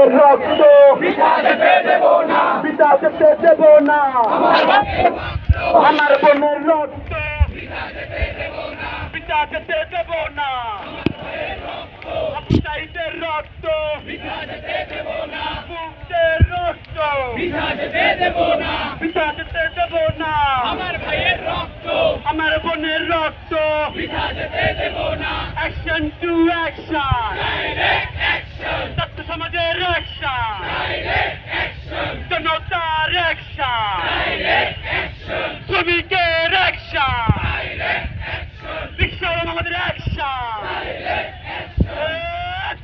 ভাইয়ের রক্ত। বিতা যেতে দেব না। আমার বোনের রক্ত। পিতা যেতে দেব না। আবু রক্ত। পিতা দেব না। আমার ভাইয়ের রক্ত আমার বোনের রক্ত। অ্যাকশন টু অ্যাকশন সমাজের অ্যাকশন জনতার অ্যাকশন শ্রমিকের অ্যাকশন রিক্সাওয়ালা আমাদের অ্যাকশন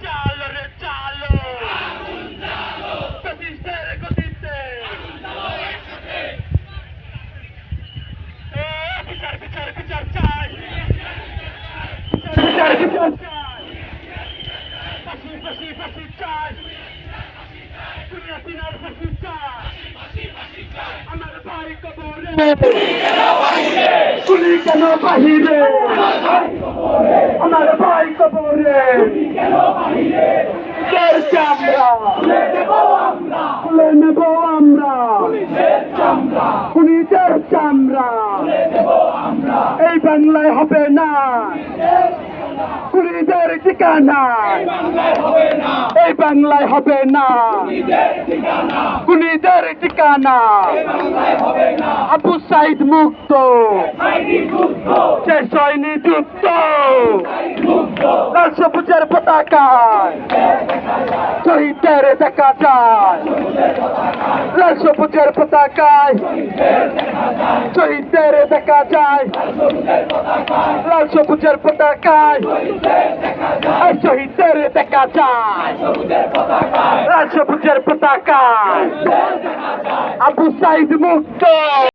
চালো রে চালো গতিতে গতিতে এ, বিচার বিচার বিচার চাই বিচার বিচার চাই ফাঁসি ফাঁসি চাই। চাই। আমার ভাই কবরে। তুলি কেন বাহিরে? আমার ভাই আমরা। পুলিশের চামড়া। এই বাংলায় হবে না। পুলিশের ঠিকানা বাংলায় হবে না। পুলিশের ঠিকানা। আবু সাইদ মুক্ত। হয়নি যুদ্ধ লাল সবুজের পতাকায় শহীদের দেখা যায়। লাল সবুজের পতাকায় শহীদের দেখা যায়। লাল সবুজের পতাকায় শহীদের দেখা যায় সবুজের পতাকায়। আবু সাইদ মুক্ত।